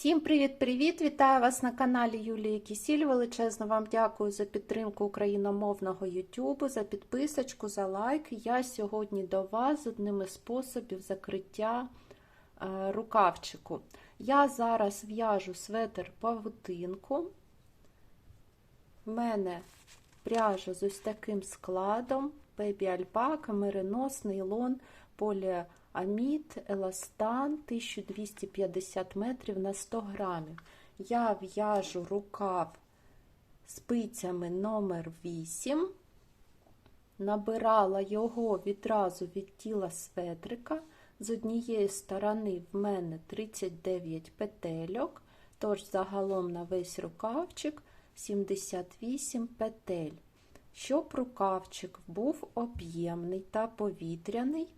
Всім привіт-привіт! Вітаю вас на каналі Юлії Кісіль. Величезно вам дякую за підтримку україномовного YouTube, за підписочку, за лайк. Я сьогодні до вас з одним із способів закриття е, рукавчику. Я зараз в'яжу светр павутинку. В мене пряжа з ось таким складом: Alpaca, меринос, нейлон, поліамід, еластан 1250 метрів на 100 грамів. Я в'яжу рукав спицями номер 8 набирала його відразу від тіла светрика. З однієї сторони в мене 39 петельок, тож загалом на весь рукавчик 78 петель. Щоб рукавчик був об'ємний та повітряний,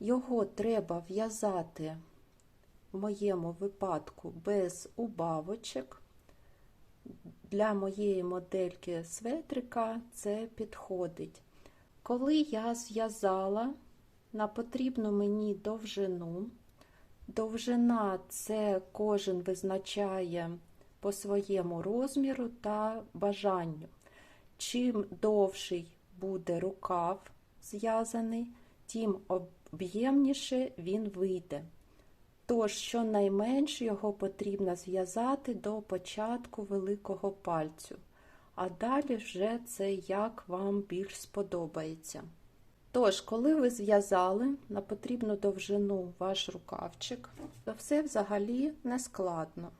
його треба в'язати в моєму випадку без убавочок. Для моєї модельки светрика це підходить. Коли я зв'язала на потрібну мені довжину, довжина це кожен визначає по своєму розміру та бажанню. Чим довший буде рукав зв'язаний, тим об'ємніше він вийде. Тож, щонайменш його потрібно зв'язати до початку великого пальцю, а далі вже це як вам більш сподобається. Тож, коли ви зв'язали на потрібну довжину ваш рукавчик, то все взагалі не складно.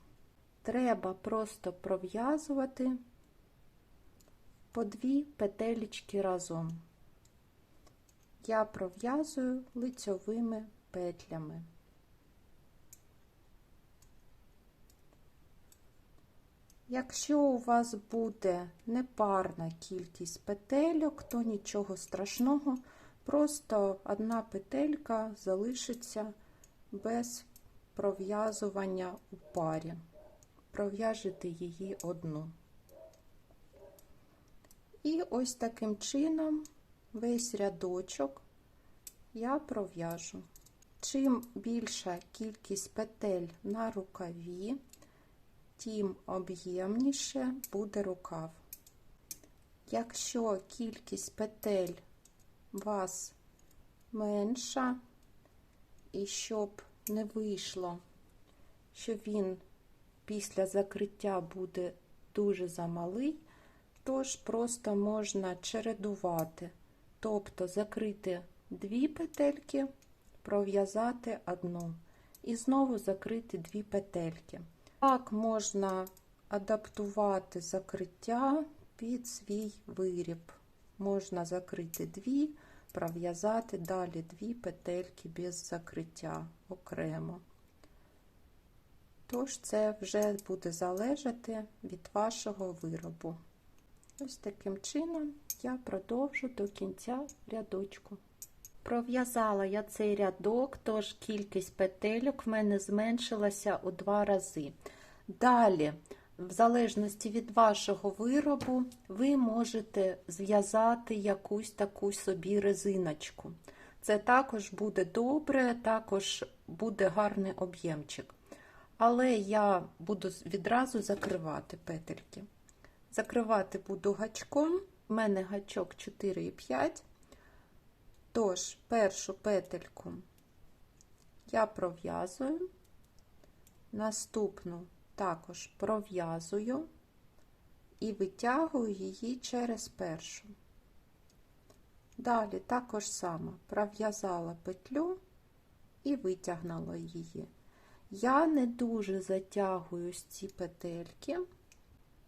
Треба просто пров'язувати по дві петелечки разом. Я пров'язую лицьовими петлями. Якщо у вас буде непарна кількість петельок, то нічого страшного, просто одна петелька залишиться без пров'язування у парі. Пров'яжете її одну. І ось таким чином весь рядочок я пров'яжу. Чим більша кількість петель на рукаві, тим об'ємніше буде рукав. Якщо кількість петель у вас менша, і щоб не вийшло, що він після закриття буде дуже замалий, тож просто можна чередувати, тобто закрити дві петельки, пров'язати одну і знову закрити дві петельки. Так можна адаптувати закриття під свій виріб. Можна закрити дві, пров'язати далі дві петельки без закриття окремо. Тож це вже буде залежати від вашого виробу. Ось таким чином я продовжу до кінця рядочку. Пров'язала я цей рядок, тож кількість петельок в мене зменшилася у два рази. Далі, в залежності від вашого виробу, ви можете зв'язати якусь таку собі резиночку. Це також буде добре, також буде гарний об'ємчик. Але я буду відразу закривати петельки. Закривати буду гачком, у мене гачок 4,5. Тож, першу петельку я пров'язую, наступну також пров'язую і витягую її через першу. Далі також саме пров'язала петлю і витягнула її. Я не дуже затягую ці петельки,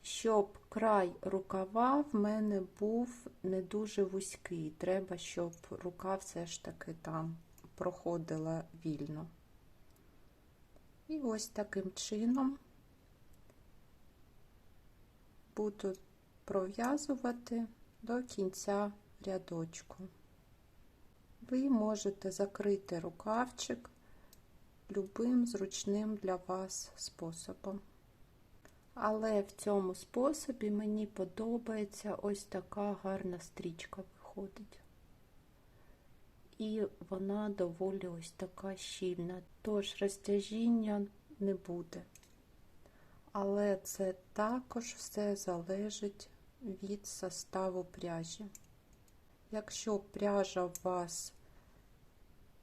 щоб край рукава в мене був не дуже вузький. Треба, щоб рука все ж таки там проходила вільно. І ось таким чином буду пров'язувати до кінця рядочку. Ви можете закрити рукавчик любим зручним для вас способом. Але в цьому способі мені подобається ось така гарна стрічка виходить. І вона доволі ось така щільна, тож розтяжіння не буде. але це також все залежить від составу пряжі. Якщо пряжа у вас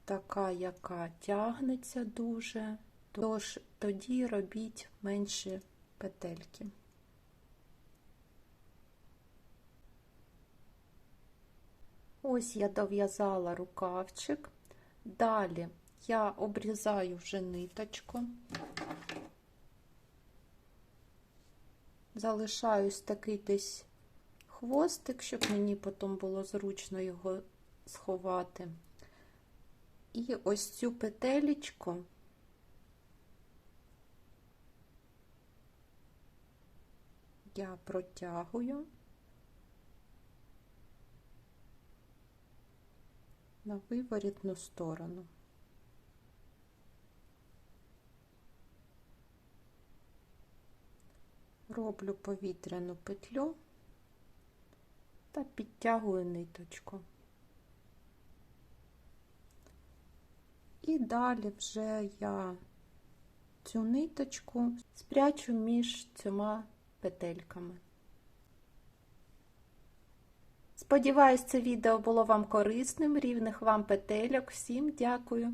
така, яка тягнеться дуже, то ж тоді робіть менші петельки. Ось я дов'язала рукавчик. Далі я обрізаю вже ниточку. Залишаюсь такий десь хвостик, щоб мені потім було зручно його сховати. І ось цю петелечку я протягую на виворітну сторону. Роблю повітряну петлю та підтягую ниточку. І далі вже я цю ниточку спрячу між цими петельками. Сподіваюсь, це відео було вам корисним. Рівних вам петельок. Всім дякую!